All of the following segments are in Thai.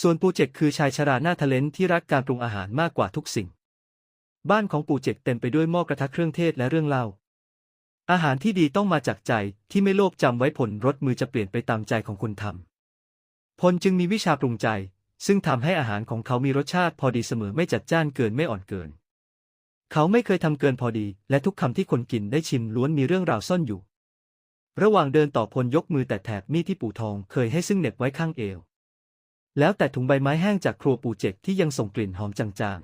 ส่วนปูเจกคือชายชราหน้าทะเลนที่รักการปรุงอาหารมากกว่าทุกสิ่ง บ้านของปูเจกเต็มไปด้วยหม้อกระทะเครื่องเทศและเรื่องเล่า อาหารที่ดีต้องมาจากใจที่ไม่โลภจำไว้ผลรสมือจะเปลี่ยนไปตามใจของคนทำพลจึงมีวิชาปรุงใจ ซึ่งทำให้อาหารของเขามีรสชาติพอดีเสมอไม่จัดจ้านเกินไม่อ่อนเกิน เขาไม่เคยทำเกินพอดี และทุกคำที่คนกินได้ชิมล้วนมีเรื่องราวซ่อนอยู่ ระหว่างเดินต่อพลยกมือแต่แถบมีดที่ปู่ทองเคยให้ซึ่งเหน็บไว้ข้างเอว แล้วแต่ถุงใบไม้แห้งจากครัวปู่เจกที่ยังส่งกลิ่นหอมจาง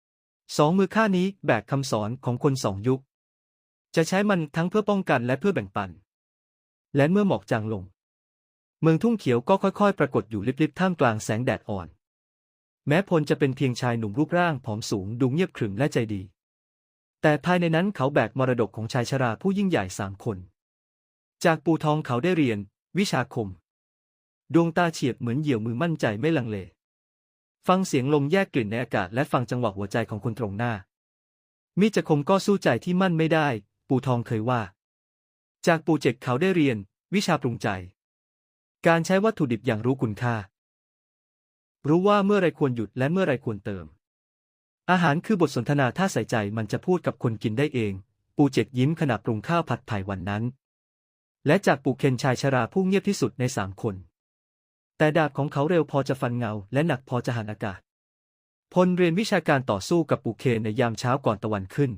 ๆ สองมือข้านี้แบกคำสอนของคนสองยุค จะใช้มันทั้งเพื่อป้องกันและเพื่อแบ่งปัน และเมื่อหมอกจางลง เมืองทุ่งเขียวก็ค่อยๆ ปรากฏอยู่ลิบๆ ท่ามกลางแสงแดดอ่อน แม้พลจะเป็นเพียงชายหนุ่มรูปร่างผอมสูงดูเงียบขรึมและใจดี แต่ภายในนั้นเขาแบกมรดกของชายชราผู้ยิ่งใหญ่สามคน จากปู่ทองเขาได้เรียน วิชาคม ดวงตาเฉียบเหมือนเหยี่ยวมือมั่นใจไม่ลังเล ฟังเสียงลมแยกกลิ่นในอากาศและฟังจังหวะหัวใจของคนตรงหน้า มิจะคมก็สู้ใจที่มั่นไม่ได้ ปู่ทองเคยว่า จากปู่เจกเขาได้เรียน วิชาปรุงใจ การใช้วัตถุดิบอย่างรู้คุณค่า รู้ว่าเมื่อไรควรหยุดและเมื่อไรควรเติม อาหารคือบทสนทนาถ้าใส่ใจมันจะพูดกับคนกินได้เอง ปู่เจกยิ้มขณะปรุงข้าวผัดไผ่วันนั้น และจากปู่เคนชายชราผู้เงียบที่สุดในสามคน แต่ดาบของเขาเร็วพอจะฟันเงา และหนักพอจะหันอากาศ พลเรียนวิชาการต่อสู้กับปู่เคนในยามเช้าก่อนตะวันขึ้น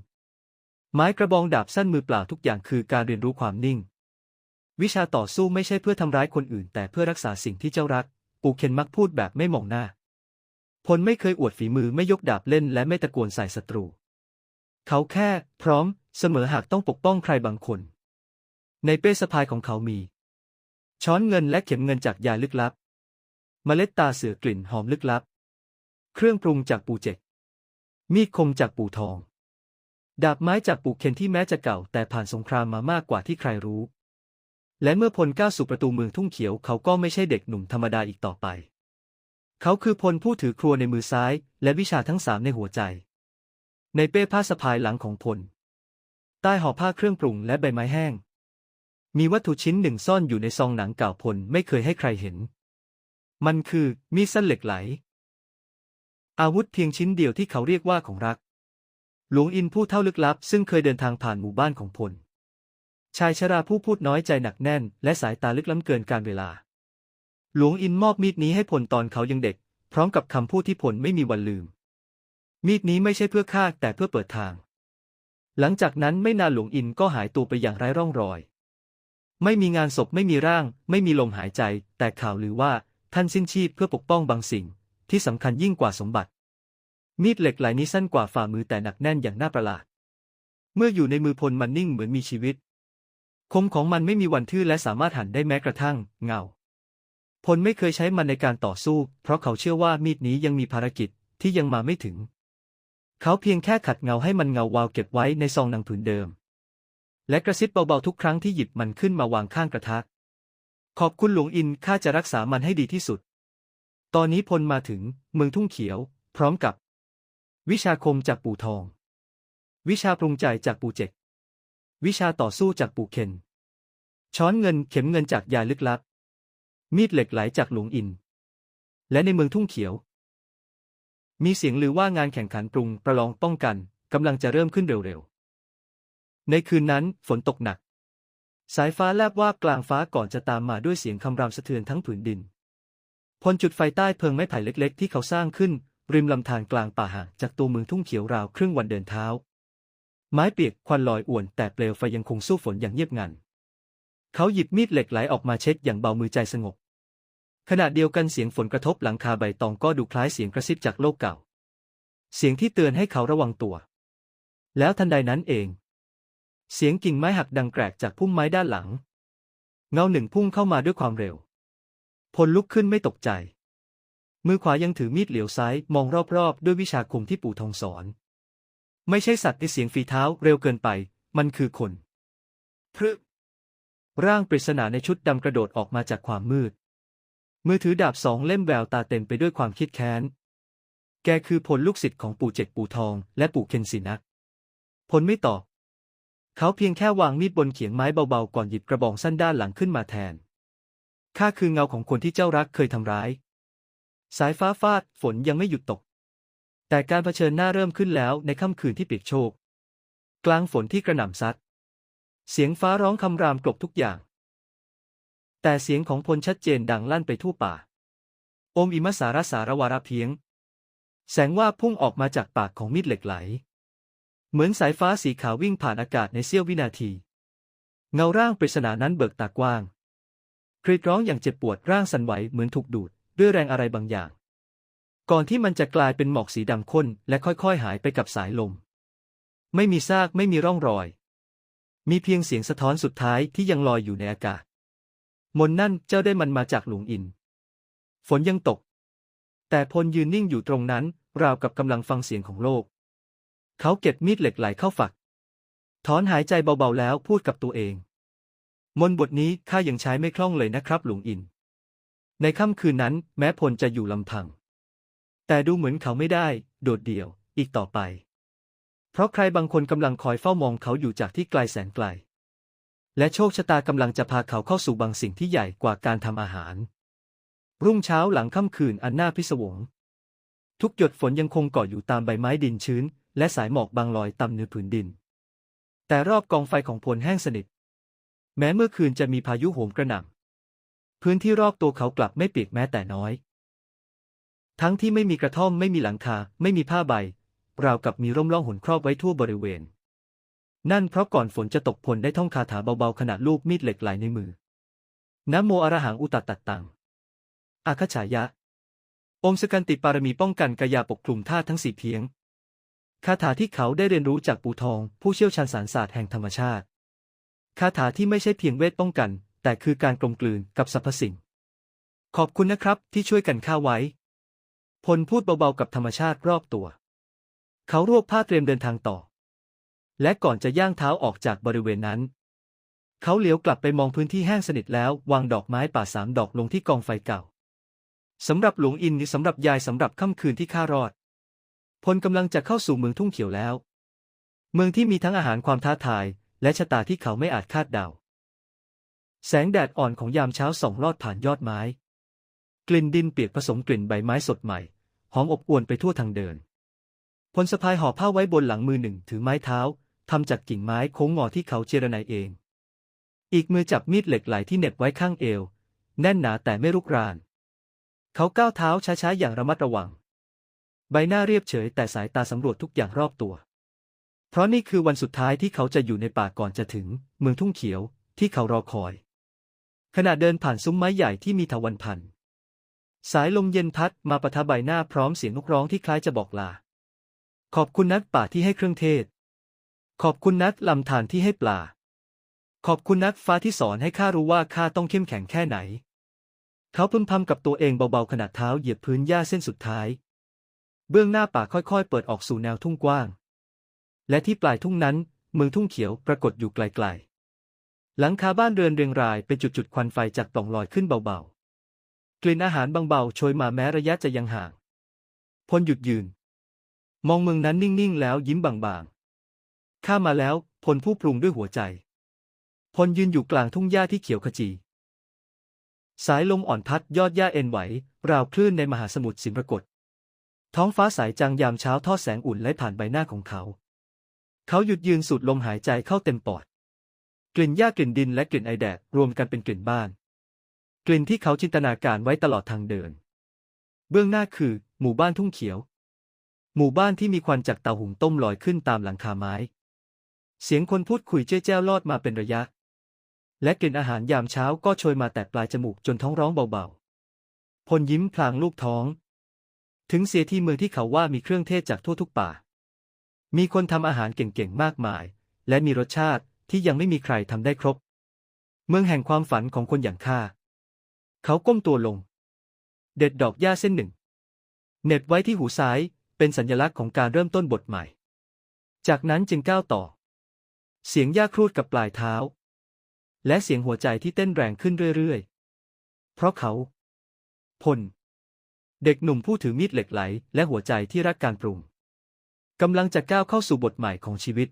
ไม้กระบองดาบสั้นมือเปล่าทุกอย่างคือการเรียนรู้ความนิ่ง วิชาต่อสู้ไม่ใช่เพื่อทำร้ายคนอื่น แต่เพื่อรักษาสิ่งที่เจ้ารัก ปู่เคนมักพูดแบบไม่มองหน้า พลไม่เคยอวดฝีมือไม่ยกดาบเล่น และไม่ตะโกนใส่ศัตรู เขาแค่ พร้อม เสมอหากต้องปกป้องใครบางคน ในเป้สะพายของเขามี ช้อนเงินและเข็มเงินจากยาลึกลับ เมล็ดตาเสือกลิ่นหอมลึกลับ เครื่องปรุงจากปูเจกมีดคมจากปูทอง ดาบไม้จากปูเคนที่แม้จะเก่าแต่ผ่านสงครามมามากกว่าที่ใครรู้ และเมื่อพลก้าวสู่ประตูเมืองทุ่งเขียวเขาก็ไม่ใช่เด็กหนุ่มธรรมดาอีกต่อไป เขาคือพลผู้ถือครัวในมือซ้าย และวิชาทั้งสามในหัวใจ ในเป้ผ้าสะพายหลังของพล ใต้ห่อผ้าเครื่องปรุงและใบไม้แห้ง มีวัตถุชิ้นหนึ่งซ่อนอยู่ในซองหนังเก่าพลไม่เคยให้ใครเห็น มันคือมีดสั้นเหล็กไหล อาวุธเพียงชิ้นเดียวที่เขาเรียกว่าของรัก หลวงอินผู้เท่าลึกลับ ซึ่งเคยเดินทางผ่านหมู่บ้านของพล ชายชราผู้พูดน้อยใจหนักแน่น และสายตาลึกล้ำเกินการเวลา หลวงอินมอบมีดนี้ให้พลตอนเขายังเด็ก พร้อมกับคำพูดที่พลไม่มีวันลืม มีดนี้ไม่ใช่เพื่อฆ่าแต่เพื่อเปิดทาง หลังจากนั้นไม่นานหลวงอินก็หายตัวไปอย่างไร้ร่องรอย ไม่มีงานศพไม่มีร่าง ไม่มีลมหายใจ แต่ข่าวลือว่า ท่านสิ้นชีพเพื่อปกป้องบางสิ่ง ที่สำคัญยิ่งกว่าสมบัติ มีดเหล็กไหลนี้สั้นกว่าฝ่ามือแต่หนักแน่นอย่างน่าประหลาด เมื่ออยู่ในมือพลมันนิ่งเหมือนมีชีวิต คมของมันไม่มีวันทื่อและสามารถหันได้แม้กระทั่ง เงา พลไม่เคยใช้มันในการต่อสู้ เพราะเขาเชื่อว่ามีดนี้ยังมีภารกิจที่ยังมาไม่ถึง เขาเพียงแค่ขัดเงาให้มันเงาวาวเก็บไว้ในซองหนังผืนเดิม และกระซิบเบาๆทุกครั้งที่หยิบมันขึ้นมาวางข้างกระทะ ขอบคุณหลวงอินข้าจะรักษามันให้ดีที่สุด ตอนนี้พลมาถึงเมืองทุ่งเขียว พร้อมกับ วิชาคมจากปู่ทอง วิชาปรุงใจจากปู่เจกวิชาต่อสู้จากปู่เคน ช้อนเงินเข็มเงินจากยาลึกลับ มีดเหล็กไหลจากหลวงอิน และในเมืองทุ่งเขียว มีเสียงลือว่างานแข่งขันปรุงประลองป้องกันกำลังจะเริ่มขึ้นเร็วๆ ในคืนนั้นฝนตกหนัก สายฟ้าแลบวาบกลางฟ้าก่อนจะตามมาด้วยเสียงคำรามสะเทือนทั้งผืนดิน พลจุดไฟใต้เพิงไม้ไผ่เล็กๆ ที่เขาสร้างขึ้น ริมลำธารกลางป่าห่างจากตัวเมืองทุ่งเขียวราวครึ่งวันเดินเท้า ไม้เปียกควันลอยอ่วนแต่เปลวไฟยังคงสู้ฝนอย่างเงียบงัน เขาหยิบมีดเหล็กไหลออกมาเช็ดอย่างเบามือใจสงบ ขณะเดียวกันเสียงฝนกระทบหลังคาใบตองก็ดูคล้ายเสียงกระซิบจากโลกเก่า เสียงที่เตือนให้เขาระวังตัว แล้วทันใดนั้นเอง เสียงกิ่งไม้หักดังแกรกจากพุ่มไม้ด้านหลัง เงาหนึ่งพุ่งเข้ามาด้วยความเร็ว พลลุกขึ้นไม่ตกใจ มือขวายังถือมีดเหลียวซ้ายมองรอบๆ ด้วยวิชาคมที่ปู่ทองสอน ไม่ใช่สัตว์ที่เสียงฝีเท้าเร็วเกินไป มันคือคนพรึร่างปริศนาในชุดดำกระโดดออกมาจากความมืด มือถือดาบสองเล่มแววตาเต็มไปด้วยความคิดแค้น แกคือพลลูกศิษย์ของปู่เจ็กปู่ทองและปู่เคนสินะพลไม่ตอบ เขาเพียงแค่วางมีดบนเขียงไม้เบาๆก่อนหยิบกระบองสั้นด้านหลังขึ้นมาแทน ข้าคือเงาของคนที่เจ้ารักเคยทำร้าย สายฟ้าฟาด ฝนยังไม่หยุดตก แต่การเผชิญหน้าเริ่มขึ้นแล้วในค่ำคืนที่เปียกโชก กลางฝนที่กระหน่ำซัด เสียงฟ้าร้องคำรามกลบทุกอย่าง แต่เสียงของพลชัดเจนดังลั่นไปทั่วป่า อมอิมสารสารวาระเพียง แสงว่าพุ่งออกมาจากปากของมีดเหล็กไหล เหมือนสายฟ้าสีขาววิ่งผ่านอากาศในเสี้ยววินาที เงาร่างปริศนานั้นเบิกตากว้างกรีดร้องอย่างเจ็บปวดร่างสั่นไหวเหมือนถูกดูด ด้วยแรงอะไรบางอย่าง ก่อนที่มันจะกลายเป็นหมอกสีดำข้นและค่อยๆ หายไปกับสายลม ไม่มีซากไม่มีร่องรอย มีเพียงเสียงสะท้อนสุดท้ายที่ยังลอยอยู่ในอากาศ มนนั่นเจ้าได้มันมาจากหลวงอิน ฝนยังตก แต่พลยืนนิ่งอยู่ตรงนั้น ราวกับกำลังฟังเสียงของโลก เขาเก็บมีดเหล็กไหลเข้าฝัก ถอนหายใจเบาๆแล้วพูดกับตัวเอง มนบทนี้ข้ายังใช้ไม่คล่องเลยนะครับ หลวงอิน ในค่ำคืนนั้นแม้พลจะอยู่ลำพัง แต่ดูเหมือนเขาไม่ได้ โดดเดี่ยวอีกต่อไป เพราะใครบางคนกำลังคอยเฝ้ามองเขาอยู่จากที่ไกลแสนไกล และโชคชะตากำลังจะพาเขาเข้าสู่บางสิ่งที่ใหญ่กว่าการทำอาหาร รุ่งเช้าหลังค่ำคืนอันน่าพิศวง ทุกหยดฝนยังคงเกาะอยู่ตามใบไม้ดินชื้น และสายหมอกบางลอยต่ำเหนือผืนดิน แต่รอบกองไฟของพลแห้งสนิท แม้เมื่อคืนจะมีพายุโหมกระหน่ำพื้นที่รอบตัวเขากลับไม่เปียกแม้แต่น้อย ทั้งที่ไม่มีกระท่อมไม่มีหลังคา ไม่มีผ้าใบ ราวกับมีร่มล่องหุนครอบไว้ทั่วบริเวณ นั่นเพราะก่อนฝนจะตกพลได้ท่องคาถาเบาๆขณะลูกมีดเหล็กไหลในมือนะโมอรหังอุตตตัดตังอาคฉายะ อมสกันติปารมีป้องกันกายาปกคลุมธาตุทั้งสี่เพียง คาถาที่เขาได้เรียนรู้จากปู่ทอง ผู้เชี่ยวชาญสารศาสตร์แห่งธรรมชาติ คาถาที่ไม่ใช่เพียงเวทป้องกัน แต่คือการกลมกลืนกับสรรพสิ่ง ขอบคุณนะครับที่ช่วยกันฆ่าไว้ พลพูดเบาๆกับธรรมชาติรอบตัว เขารวบผ้าเตรียมเดินทางต่อ และก่อนจะย่างเท้าออกจากบริเวณนั้น เขาเหลียวกลับไปมองพื้นที่แห้งสนิทแล้ว วางดอกไม้ป่าสามดอกลงที่กองไฟเก่าสำหรับหลวงอินสำหรับยายสำหรับค่ำคืนที่ข้ารอด พลกำลังจะเข้าสู่เมืองทุ่งเขียวแล้ว เมืองที่มีทั้งอาหารความท้าทาย และชะตาที่เขาไม่อาจคาดเดา แสงแดดอ่อนของยามเช้าส่องลอดผ่านยอดไม้ กลิ่นดินเปียกผสมกลิ่นใบไม้สดใหม่ หอมอบอวนไปทั่วทางเดิน พลสะพายห่อผ้าไว้บนหลังมือหนึ่งถือไม้เท้าทำจากกิ่งไม้โค้งงอที่เขาเจรไนเอง อีกมือจับมีดเหล็กไหลที่เหน็บไว้ข้างเอว แน่นหนาแต่ไม่รุกราน เขาก้าวเท้าช้าๆอย่างระมัดระวัง ใบหน้าเรียบเฉยแต่สายตาสำรวจทุกอย่างรอบตัว เพราะนี่คือวันสุดท้ายที่เขาจะอยู่ในป่าก่อนจะถึง เมืองทุ่งเขียวที่เขารอคอย ขณะเดินผ่านซุ้มไม้ใหญ่ที่มีทวันพันธ์สายลมเย็นพัดมาประทะใบหน้าพร้อมเสียงนกร้องที่คล้ายจะบอกลา ขอบคุณนักป่าที่ให้เครื่องเทศ ขอบคุณนักลำธารที่ให้ปลา ขอบคุณนักฟ้าที่สอนให้ข้ารู้ว่าข้าต้องเข้มแข็งแค่ไหน เขาพึมพำกับตัวเองเบาๆขณะเท้าเหยียบพื้นหญ้าเส้นสุดท้าย เบื้องหน้าป่าค่อยๆ เปิดออกสู่แนวทุ่งกว้าง และที่ปลายทุ่งนั้น เมืองทุ่งเขียวปรากฏอยู่ไกลๆ หลังคาบ้านเรือนเรียงรายเป็นจุดๆควันไฟจากปล่องลอยขึ้นเบาๆ กลิ่นอาหารบางเบาโชยมาแม้ระยะจะยังห่าง พลหยุดยืน มองเมืองนั้นนิ่งๆ แล้วยิ้มบางๆ ข้ามาแล้วพลผู้ปรุงด้วยหัวใจ พลยืนอยู่กลางทุ่งหญ้าที่เขียวขจี สายลมอ่อนพัดยอดหญ้าเอ็นไหว ราวคลื่นในมหาสมุทรสิมรกต ท้องฟ้าใสจางยามเช้าทอดแสงอุ่นไหลผ่านใบหน้าของเขา เขาหยุดยืนสูดลมหายใจเข้าเต็มปอด กลิ่นหญ้ากลิ่นดินและกลิ่นไอแดดรวมกันเป็นกลิ่นบ้าน กลิ่นที่เขาจินตนาการไว้ตลอดทางเดิน เบื้องหน้าคือ หมู่บ้านทุ่งเขียว หมู่บ้านที่มีควันจากเตาหุงต้มลอยขึ้นตามหลังคาไม้ เสียงคนพูดคุยเจ้าแจ้วลอดมาเป็นระยะ และกลิ่นอาหารยามเช้าก็โชยมาแต่ปลายจมูกจนท้องร้องเบาๆพลยิ้มพลางลูกท้อง ถึงเสียที่เมืองที่เขาว่ามีเครื่องเทศจากทั่วทุกป่า มีคนทำอาหารเก่งๆมากมาย และมีรสชาติที่ยังไม่มีใครทำได้ครบ เมืองแห่งความฝันของคนอย่างข้า เขาก้มตัวลง เด็ดดอกหญ้าเส้นหนึ่งเหน็บไว้ที่หูซ้ายเป็นสัญลักษณ์ของการเริ่มต้นบทใหม่ จากนั้นจึงก้าวต่อ เสียงหญ้าครูดกับปลายเท้า และเสียงหัวใจที่เต้นแรงขึ้นเรื่อยๆ เพราะเขา พล เด็กหนุ่มผู้ถือมีดเหล็กไหล และหัวใจที่รักการปรุงกำลังจะก้าวเข้าสู่บทใหม่ของชีวิต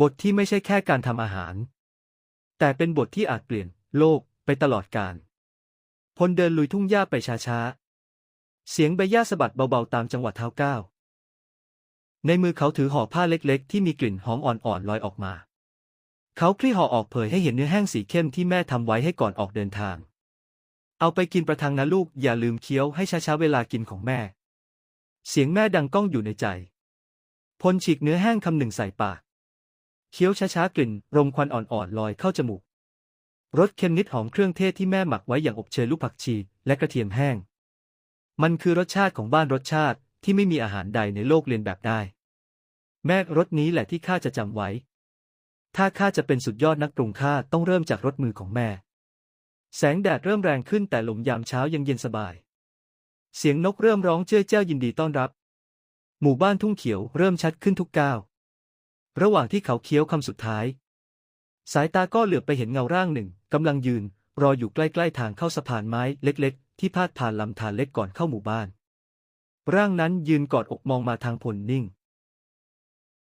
บทที่ไม่ใช่แค่การทำอาหาร แต่เป็นบทที่อาจเปลี่ยน โลกไปตลอดกาลพลเดินลุยทุ่งหญ้าไปช้าเสียงใบหญ้าสะบัดเบาๆ ตามจังหวะเท้าก้าวในมือเขาถือห่อผ้าเล็กๆ ที่มีกลิ่นหอมอ่อนๆลอยออกมา เขาคลี่ห่อออกเผยให้เห็นเนื้อแห้งสีเข้มที่แม่ทำไว้ให้ก่อนออกเดินทาง เอาไปกินประทังนะลูกอย่าลืมเคี้ยวให้ช้าๆเวลากินของแม่ เสียงแม่ดังก้องอยู่ในใจ พลฉีกเนื้อแห้งคำหนึ่งใส่ปาก เคี้ยวช้าๆกลิ่นรมควันอ่อนๆลอยเข้าจมูก รสเค็มนิดหอมเครื่องเทศที่แม่หมักไว้อย่างอบเชยลูกผักชี และกระเทียมแห้ง มันคือรสชาติของบ้านรสชาติที่ไม่มีอาหารใดในโลกเรียนแบบได้ แม่รสนี้แหละที่ข้าจะจำไว้ ถ้าข้าจะเป็นสุดยอดนักปรุงข้าต้องเริ่มจากรสมือของแม่ แสงแดดเริ่มแรงขึ้นแต่ลมยามเช้ายังเย็นสบาย เสียงนกเริ่มร้องเจ้ยเจ้ายินดีต้อนรับ หมู่บ้านทุ่งเขียวเริ่มชัดขึ้นทุกก้าว ระหว่างที่เขาเคี้ยวคำสุดท้าย สายตาก็เหลือบไปเห็นเงาร่างหนึ่งกำลังยืน รออยู่ใกล้ๆทางเข้าสะพานไม้เล็กๆ ที่พาดผ่านลำธารเล็กก่อนเข้าหมู่บ้าน ร่างนั้นยืนกอดอกมองมาทางพลนิ่ง